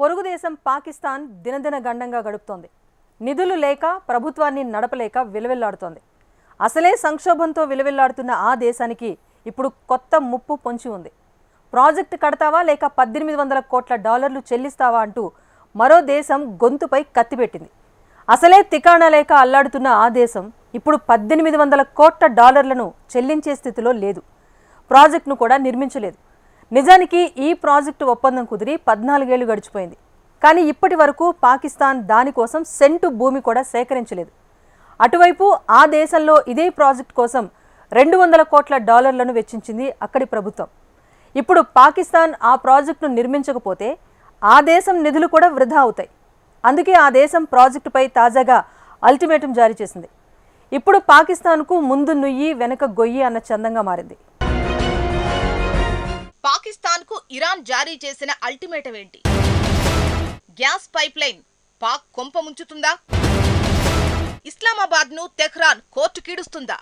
పొరుగు దేశం పాకిస్తాన్ దినదిన గండంగా గడుపుతోంది. నిధులు లేక ప్రభుత్వాన్ని నడపలేక విలవిల్లాడుతోంది. అసలే సంక్షోభంతో విలవిల్లాడుతున్న ఆ దేశానికి ఇప్పుడు కొత్త ముప్పు పొంచి ఉంది. ప్రాజెక్టు కడతావా లేక పద్దెనిమిది వందల కోట్ల డాలర్లు చెల్లిస్తావా అంటూ మరో దేశం గొంతుపై కత్తిపెట్టింది అసలే తికాణ లేక అల్లాడుతున్న ఆ దేశం ఇప్పుడు పద్దెనిమిది వందల కోట్ల డాలర్లను చెల్లించే స్థితిలో లేదు. ప్రాజెక్టును కూడా నిర్మించలేదు. నిజానికి ఈ ప్రాజెక్టు ఒప్పందం కుదిరి పద్నాలుగేళ్ళు గడిచిపోయింది. కానీ ఇప్పటి వరకు పాకిస్తాన్ దానికోసం సెంటు భూమి కూడా సేకరించలేదు. అటువైపు ఆ దేశంలో ఇదే ప్రాజెక్ట్ కోసం రెండు వందల కోట్ల డాలర్లను వెచ్చించింది అక్కడి ప్రభుత్వం. ఇప్పుడు పాకిస్తాన్ ఆ ప్రాజెక్టును నిర్మించకపోతే ఆ దేశం నిధులు కూడా వృధా అవుతాయి. అందుకే ఆ దేశం ప్రాజెక్టుపై తాజాగా అల్టిమేటం జారీ చేసింది. ఇప్పుడు పాకిస్తాన్కు ముందు నుయ్యి వెనక గొయ్యి అన్న చందంగా మారింది. పాకిస్తాన్కు ఇరాన్ జారీ చేసిన అల్టిమేటం ఏంటి? గ్యాస్ పైప్ లైన్ పాక్ కొంప ముంచుతుందా? ఇస్లామాబాద్ను తెహ్రాన్ కోర్టు కీడుస్తుందా?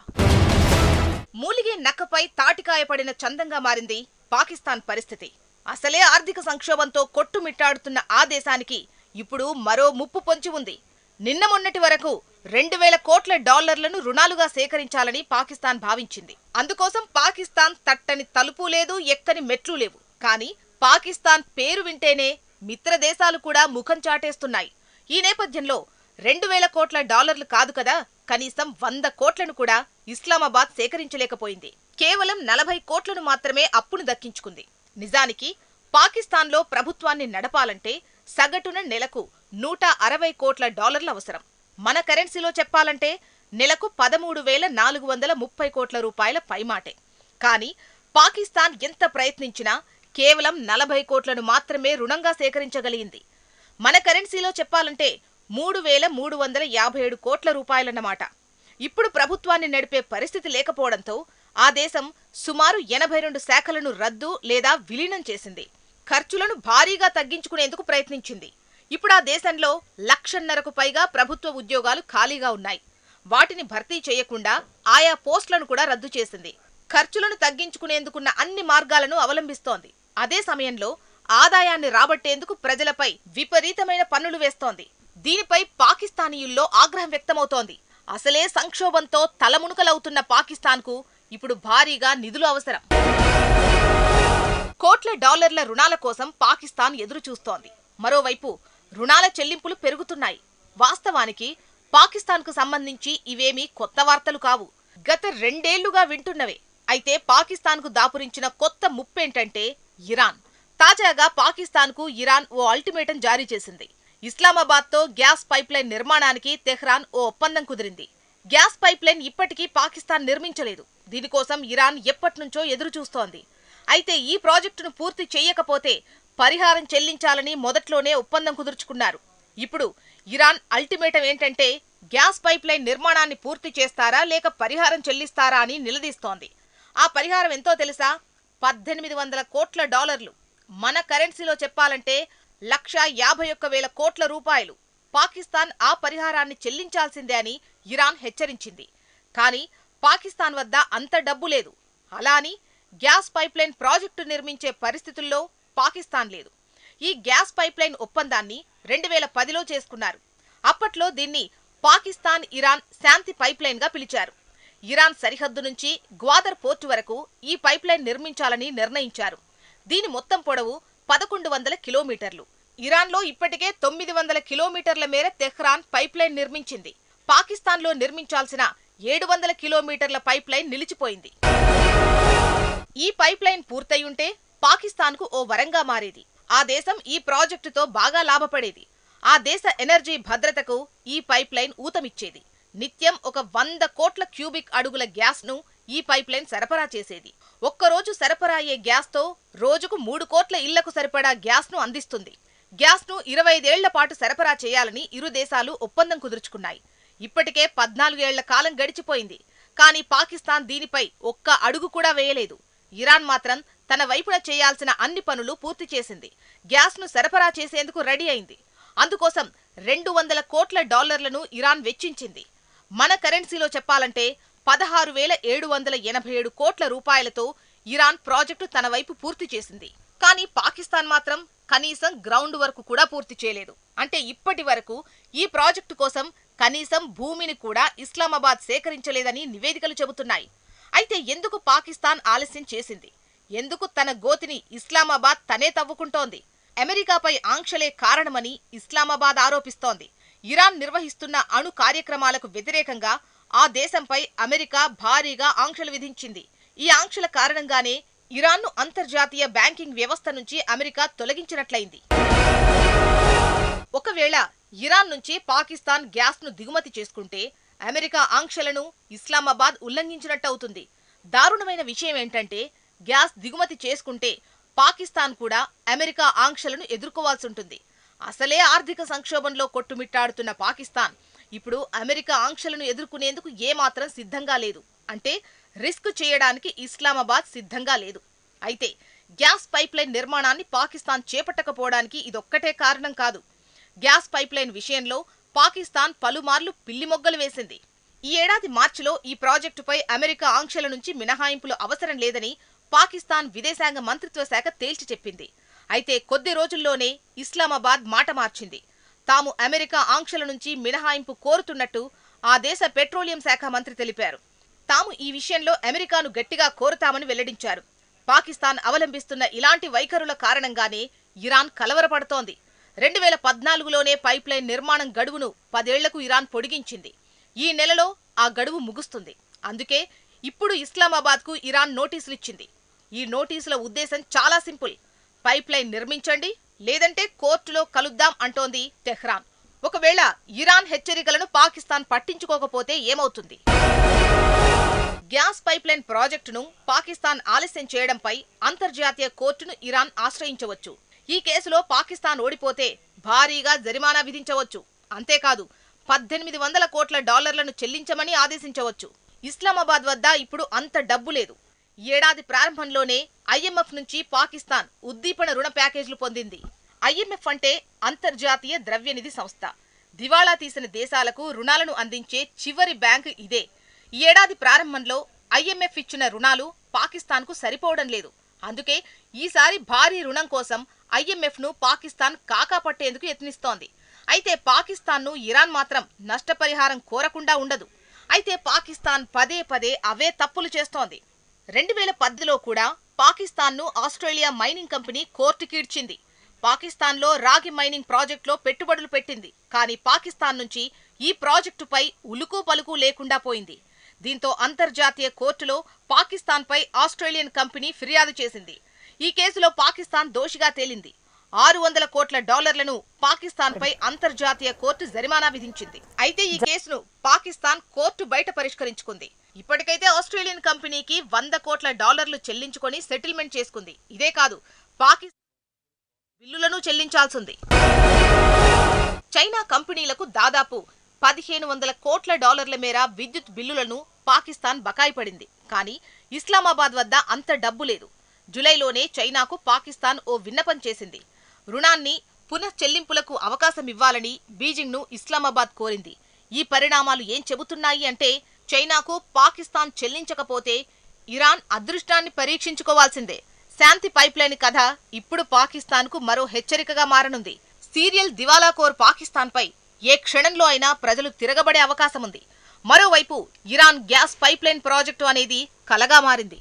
మూలిగే నక్కపై తాటికాయ పడిన చందంగా మారింది పాకిస్తాన్ పరిస్థితి. అసలే ఆర్థిక సంక్షోభంతో కొట్టుమిట్టాడుతున్న ఆ దేశానికి ఇప్పుడు మరో ముప్పు పొంచి ఉంది. నిన్న మొన్నటి వరకు రెండు వేల కోట్ల డాలర్లను రుణాలుగా సేకరించాలని పాకిస్తాన్ భావించింది. అందుకోసం పాకిస్తాన్ తట్టని తలుపు లేదు ఎక్కని మెట్లు లేవు. కానీ పాకిస్తాన్ పేరు వింటేనే మిత్ర దేశాలు కూడా ముఖం చాటేస్తున్నాయి. ఈ నేపథ్యంలో రెండు వేల కోట్ల డాలర్లు కాదు కదా కనీసం వంద కోట్లను కూడా ఇస్లామాబాద్ సేకరించలేకపోయింది. కేవలం నలభై కోట్లను మాత్రమే అప్పును దక్కించుకుంది. నిజానికి పాకిస్తాన్లో ప్రభుత్వాన్ని నడపాలంటే సగటున నెలకు నూట అరవై కోట్ల డాలర్లు అవసరం. మన కరెన్సీలో చెప్పాలంటే నెలకు పదమూడు వేల నాలుగు వందల ముప్పై కోట్ల రూపాయల పైమాటే. కానీ పాకిస్తాన్ ఎంత ప్రయత్నించినా కేవలం నలభై కోట్లను మాత్రమే రుణంగా సేకరించగలిగింది. మన కరెన్సీలో చెప్పాలంటే మూడు వేల మూడు వందల యాభై ఏడు కోట్ల రూపాయలన్నమాట. ఇప్పుడు ప్రభుత్వాన్ని నడిపే పరిస్థితి లేకపోవడంతో ఆ దేశం సుమారు ఎనభై రెండు శాఖలను రద్దు లేదా విలీనం చేసింది. ఖర్చులను భారీగా తగ్గించుకునేందుకు ప్రయత్నించింది. ఇప్పుడు ఆ దేశంలో లక్షన్నరకు పైగా ప్రభుత్వ ఉద్యోగాలు ఖాళీగా ఉన్నాయి. వాటిని భర్తీ చేయకుండా ఆయా పోస్టులను కూడా రద్దు చేసింది. ఖర్చులను తగ్గించుకునేందుకున్న అన్ని మార్గాలను అవలంబిస్తోంది. అదే సమయంలో ఆదాయాన్ని రాబట్టేందుకు ప్రజలపై విపరీతమైన పన్నులు వేస్తోంది. దీనిపై పాకిస్తానీయుల్లో ఆగ్రహం వ్యక్తమవుతోంది. అసలే సంక్షోభంతో తలమునుకలవుతున్న పాకిస్తాన్కు ఇప్పుడు భారీగా నిధులు అవసరం. కోట్ల డాలర్ల రుణాల కోసం పాకిస్తాన్ ఎదురుచూస్తోంది. మరోవైపు రుణాల చెల్లింపులు పెరుగుతున్నాయి. వాస్తవానికి పాకిస్తాన్కు సంబంధించి ఇవేమీ కొత్త వార్తలు కావు. గత రెండేళ్ళుగా వింటున్నవే. అయితే పాకిస్తాన్కు దాపురించిన కొత్త ముప్పేంటంటే ఇరాన్. తాజాగా పాకిస్తాన్కు ఇరాన్ ఓ అల్టిమేటం జారీ చేసింది. ఇస్లామాబాద్తో గ్యాస్ పైప్లైన్ నిర్మాణానికి తెహ్రాన్ ఓ ఒప్పందం కుదిరింది. గ్యాస్ పైప్లైన్ ఇప్పటికీ పాకిస్తాన్ నిర్మించలేదు. దీనికోసం ఇరాన్ ఎప్పట్నుంచో ఎదురుచూస్తోంది. అయితే ఈ ప్రాజెక్టును పూర్తి చేయకపోతే పరిహారం చెల్లించాలని మొదట్లోనే ఒప్పందం కుదుర్చుకున్నారు. ఇప్పుడు ఇరాన్ అల్టిమేటం ఏంటంటే గ్యాస్ పైప్లైన్ నిర్మాణాన్ని పూర్తి చేస్తారా లేక పరిహారం చెల్లిస్తారా అని నిలదీస్తోంది. ఆ పరిహారం ఎంతో తెలుసా? పద్దెనిమిది వందల కోట్ల డాలర్లు. మన కరెన్సీలో చెప్పాలంటే లక్ష యాభై ఒక్క వేల కోట్ల రూపాయలు. పాకిస్తాన్ ఆ పరిహారాన్ని చెల్లించాల్సిందే అని ఇరాన్ హెచ్చరించింది. కానీ పాకిస్తాన్ వద్ద అంత డబ్బు లేదు. అలా అని గ్యాస్ పైప్లైన్ ప్రాజెక్టు నిర్మించే పరిస్థితుల్లో పాకిస్తాన్ లేదు. ఈ గ్యాస్ పైప్లైన్ ఒప్పందాన్ని రెండు వేల పదిలో చేసుకున్నారు. అప్పట్లో దీన్ని పాకిస్తాన్ ఇరాన్ శాంతి పైప్లైన్గా పిలిచారు. ఇరాన్ సరిహద్దు నుంచి గ్వాదర్ పోర్టు వరకు ఈ పైప్లైన్ నిర్మించాలని నిర్ణయించారు. దీని మొత్తం పొడవు పదకొండు వందల కిలోమీటర్లు. ఇరాన్లో ఇప్పటికే తొమ్మిది వందల కిలోమీటర్ల మేర తెహ్రాన్ పైప్లైన్ నిర్మించింది. పాకిస్తాన్లో నిర్మించాల్సిన ఏడు వందల కిలోమీటర్ల పైప్లైన్ నిలిచిపోయింది. ఈ పైప్లైన్ పూర్తయుంటే పాకిస్తాన్కు ఓ వరంగా మారేది. ఆ దేశం ఈ ప్రాజెక్టుతో బాగా లాభపడేది. ఆ దేశ ఎనర్జీ భద్రతకు ఈ పైప్లైన్ ఊతమిచ్చేది. నిత్యం ఒక వంద కోట్ల క్యూబిక్ అడుగుల గ్యాస్ను ఈ పైప్లైన్ సరఫరా చేసేది. ఒక్కరోజు సరఫరా అయ్యే గ్యాస్తో రోజుకు మూడు కోట్ల ఇళ్ళకు సరిపడా గ్యాస్ను అందిస్తుంది. గ్యాస్ను ఇరవై ఐదేళ్ళ పాటు సరఫరా చేయాలని ఇరు దేశాలు ఒప్పందం కుదుర్చుకున్నాయి. ఇప్పటికే పద్నాలుగేళ్ళ కాలం గడిచిపోయింది. కానీ పాకిస్తాన్ దీనిపై ఒక్క అడుగు కూడా వేయలేదు. ఇరాన్ మాత్రం తన వైపున చేయాల్సిన అన్ని పనులు పూర్తి చేసింది. గ్యాస్ను సరఫరా చేసేందుకు రెడీ అయింది. అందుకోసం రెండు వందల కోట్ల డాలర్లను ఇరాన్ వెచ్చించింది. మన కరెన్సీలో చెప్పాలంటే పదహారు వేల ఏడు వందల ఎనభై ఏడు కోట్ల రూపాయలతో ఇరాన్ ప్రాజెక్టు తన వైపు పూర్తి చేసింది. కానీ పాకిస్తాన్ మాత్రం కనీసం గ్రౌండ్ వర్క్ కూడా పూర్తి చేయలేదు. అంటే ఇప్పటి వరకు ఈ ప్రాజెక్టు కోసం కనీసం భూమిని కూడా ఇస్లామాబాద్ సేకరించలేదని నివేదికలు చెబుతున్నాయి. అయితే ఎందుకు పాకిస్తాన్ ఆలస్యం చేసింది? ఎందుకు తన గోతిని ఇస్లామాబాద్ తనే తవ్వుకుంటోంది? అమెరికాపై ఆంక్షలే కారణమని ఇస్లామాబాద్ ఆరోపిస్తోంది. ఇరాన్ నిర్వహిస్తున్న అణు కార్యక్రమాలకు వ్యతిరేకంగా ఆ దేశంపై అమెరికా భారీగా ఆంక్షలు విధించింది. ఈ ఆంక్షల కారణంగానే ఇరాన్ను అంతర్జాతీయ బ్యాంకింగ్ వ్యవస్థ నుంచి అమెరికా తొలగించినట్లయింది. ఒకవేళ ఇరాన్ నుంచి పాకిస్తాన్ గ్యాస్ను దిగుమతి చేసుకుంటే అమెరికా ఆంక్షలను ఇస్లామాబాద్ ఉల్లంఘించినట్టవుతుంది. దారుణమైన విషయం ఏంటంటే గ్యాస్ దిగుమతి చేసుకుంటే పాకిస్తాన్ కూడా అమెరికా ఆంక్షలను ఎదుర్కోవాల్సి ఉంటుంది అసలే ఆర్థిక సంక్షోభంలో కొట్టుమిట్టాడుతున్న పాకిస్తాన్ ఇప్పుడు అమెరికా ఆంక్షలను ఎదుర్కొనేందుకు ఏమాత్రం సిద్ధంగా లేదు. అంటే రిస్క్ చేయడానికి ఇస్లామాబాద్ సిద్ధంగా లేదు. అయితే గ్యాస్ పైప్లైన్ నిర్మాణాన్ని పాకిస్తాన్ చేపట్టకపోవడానికి ఇదొక్కటే కారణం కాదు. గ్యాస్ పైప్లైన్ విషయంలో పాకిస్తాన్ పలుమార్లు పిల్లి మొగ్గలు వేసింది. ఈ ఏడాది మార్చిలో ఈ ప్రాజెక్టుపై అమెరికా ఆంక్షల నుంచి మినహాయింపులు అవసరం లేదని పాకిస్తాన్ విదేశాంగ మంత్రిత్వ శాఖ తేల్చి చెప్పింది. అయితే కొద్ది రోజుల్లోనే ఇస్లామాబాద్ మాట మార్చింది. తాము అమెరికా ఆంక్షల నుంచి మినహాయింపు కోరుతున్నట్టు ఆ దేశ పెట్రోలియం శాఖ మంత్రి తెలిపారు. తాము ఈ విషయంలో అమెరికాను గట్టిగా కోరుతామని వెల్లడించారు. పాకిస్తాన్ అవలంబిస్తున్న ఇలాంటి వైఖరుల కారణంగానే ఇరాన్ కలవరపడుతోంది. రెండు వేల పద్నాలుగులోనే పైప్లైన్ నిర్మాణం గడువును పదేళ్ళకు ఇరాన్ పొడిగించింది. ఈ నెలలో ఆ గడువు ముగుస్తుంది. అందుకే ఇప్పుడు ఇస్లామాబాద్కు ఇరాన్ నోటీసులు ఇచ్చింది ఈ నోటీసుల ఉద్దేశం చాలా సింపుల్. పైప్లైన్ నిర్మించండి లేదంటే కోర్టులో కలుద్దాం అంటోంది టెహ్రాన్ ఒకవేళ ఇరాన్ హెచ్చరికలను పాకిస్తాన్ పట్టించుకోకపోతే ఏమవుతుంది? గ్యాస్ పైప్లైన్ ప్రాజెక్టును పాకిస్తాన్ ఆలస్యం చేయడంపై అంతర్జాతీయ కోర్టును ఇరాన్ ఆశ్రయించవచ్చు. ఈ కేసులో పాకిస్తాన్ ఓడిపోతే భారీగా జరిమానా విధించవచ్చు. అంతేకాదు పద్దెనిమిది వందల కోట్ల డాలర్లను చెల్లించమని ఆదేశించవచ్చు. ఇస్లామాబాద్ వద్ద ఇప్పుడు అంత డబ్బు లేదు. ఏడాది ప్రారంభంలోనే ఐఎంఎఫ్ నుంచి పాకిస్తాన్ ఉద్దీపన రుణ ప్యాకేజీలు పొందింది. ఐఎంఎఫ్ అంటే అంతర్జాతీయ ద్రవ్యనిధి సంస్థ. దివాళా తీసిన దేశాలకు రుణాలను అందించే చివరి బ్యాంకు ఇదే. ఏడాది ప్రారంభంలో ఐఎంఎఫ్ ఇచ్చిన రుణాలు పాకిస్తాన్కు సరిపోవడం లేదు. అందుకే ఈసారి భారీ రుణం కోసం ఐఎంఎఫ్ను పాకిస్తాన్ కాకా పట్టేందుకు యత్నిస్తోంది. అయితే పాకిస్తాన్ను ఇరాన్ మాత్రం నష్టపరిహారం కోరకుండా ఉండదు. అయితే పాకిస్తాన్ పదే పదే అవే తప్పులు చేస్తోంది. రెండు వేల పదిలో కూడా పాకిస్తాన్ను ఆస్ట్రేలియా మైనింగ్ కంపెనీ కోర్టుకీడ్చింది పాకిస్తాన్లో రాగి మైనింగ్ ప్రాజెక్టులో పెట్టుబడులు పెట్టింది. కానీ పాకిస్తాన్ నుంచి ఈ ప్రాజెక్టుపై ఉలుకు పలుకు లేకుండా పోయింది. దీంతో అంతర్జాతీయ కోర్టులో పాకిస్తాన్పై ఆస్ట్రేలియన్ కంపెనీ ఫిర్యాదు చేసింది. ఈ కేసులో పాకిస్తాన్ దోషిగా తేలింది. ఆరు వందల కోట్ల డాలర్లను పాకిస్తాన్ పై అంతర్జాతీయ కోర్టు జరిమానా విధించింది. అయితే ఈ కేసును పాకిస్తాన్ కోర్టు బయట పరిష్కరించుకుంది. ఇప్పటికైతే ఆస్ట్రేలియన్ కంపెనీకి వంద కోట్ల డాలర్లు చెల్లించుకొని సెటిల్మెంట్ చేసుకుంది. ఇదే కాదు పాకిస్తాన్ బిల్లులను చెల్లించాల్సింది. చైనా కంపెనీలకు దాదాపు పదిహేను వందల కోట్ల డాలర్ల మేర విద్యుత్ బిల్లులను పాకిస్తాన్ బకాయి పడింది కానీ ఇస్లామాబాద్ వద్ద అంత డబ్బు లేదు. జులైలోనే చైనాకు పాకిస్తాన్ ఓ విన్నపం చేసింది. రుణాన్ని పునఃచెల్లింపులకు అవకాశం ఇవ్వాలని బీజింగ్ను ఇస్లామాబాద్ కోరింది. ఈ పరిణామాలు ఏం చెబుతున్నాయి అంటే చైనాకు పాకిస్తాన్ చెల్లించకపోతే ఇరాన్ అదృష్టాన్ని పరీక్షించుకోవాల్సిందే. శాంతి పైప్లైన్ కథ ఇప్పుడు పాకిస్తాన్కు మరో హెచ్చరికగా మారనుంది. సీరియల్ దివాలాకోర్ పాకిస్తాన్పై ఏ క్షణంలో అయినా ప్రజలు తిరగబడే అవకాశం ఉంది మరోవైపు ఇరాన్ గ్యాస్ పైప్లైన్ ప్రాజెక్టు అనేది కలగా మారింది.